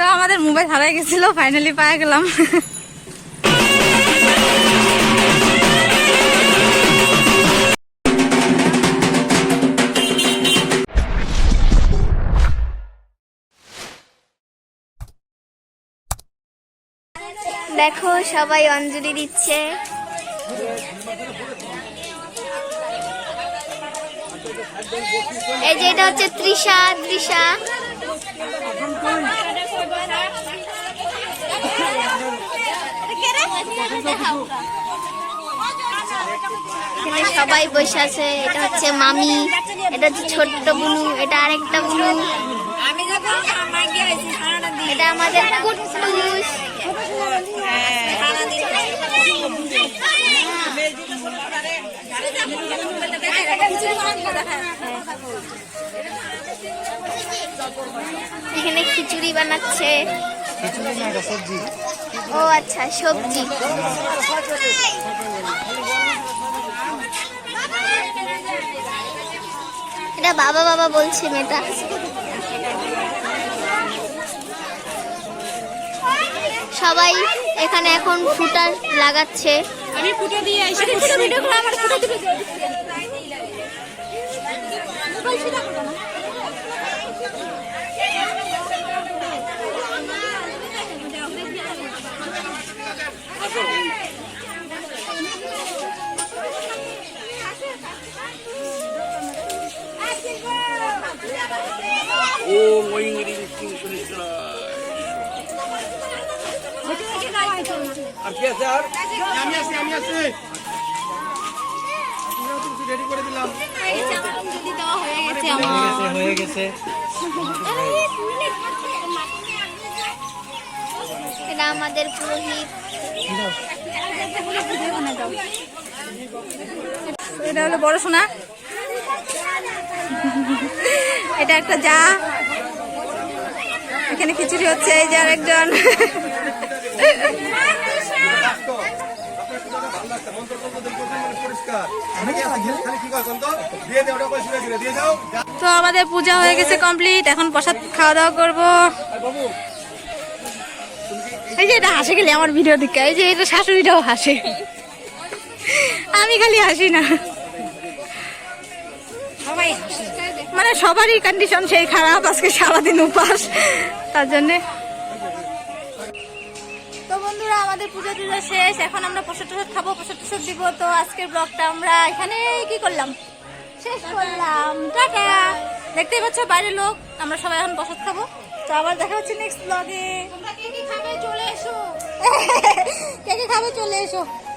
তো আমাদের মোবাইল হারাই গেছিল ফাইনালি পায়ে গেলাম। দেখো, সবাই অঞ্জলি দিচ্ছে। এই যে এটা হচ্ছে তৃষা তৃষা। এখানে সবাই বসে আছে, এটা হচ্ছে মামি, এটা হচ্ছে ছোট্ট বুনু, এটা আরেকটা বুনু। এটা আমাদের এখানে খিচুড়ি বানাচ্ছে। ও আচ্ছা সবজি। এটা বাবা বাবা বলছে মেয়েটা। সবাই এখানে এখন ফুটার লাগাচ্ছে। আমি ফুটো দিয়ে ভিডিও করে আমার ফুটো দিবে ওম ঐং রিং সিং আর কি আছে আর? আমি আছি আমি আছি। রেডি করে দিলাম। হয়ে গেছে। এটা আমাদের পুরোহিত। এটা হলো বড় সোনা। এটা একটা যা। এখানে খিচুড়ি হচ্ছে, এই যে আরেকজন। তো আমাদের পূজা হয়ে গেছে কমপ্লিট, এখন প্রসাদ খাওয়া দাওয়া করব। এই যে এটা হাসে গেলে আমার ভিডিও দিকে এই যে এটা শাশুড়িটাও হাসে। আমি খালি হাসি না। মানে সবারই কন্ডিশন সেই খারাপ আজকে সারাদিন উপাস তার জন্যে। তো বন্ধুরা আমাদের পুজো টুজো শেষ এখন আমরা প্রসাদ টসাদ খাব প্রসাদ টসাদ দিব। তো আজকের ব্লগটা আমরা এখানে কি করলাম? শেষ করলাম। টাটা! দেখতেই পাচ্ছ বাইরের লোক। আমরা সবাই এখন বসত খাব। তো আবার দেখা হচ্ছে নেক্সট ব্লগে কে কি খাবে চলে এসো। কে কে খাবে চলে এসো।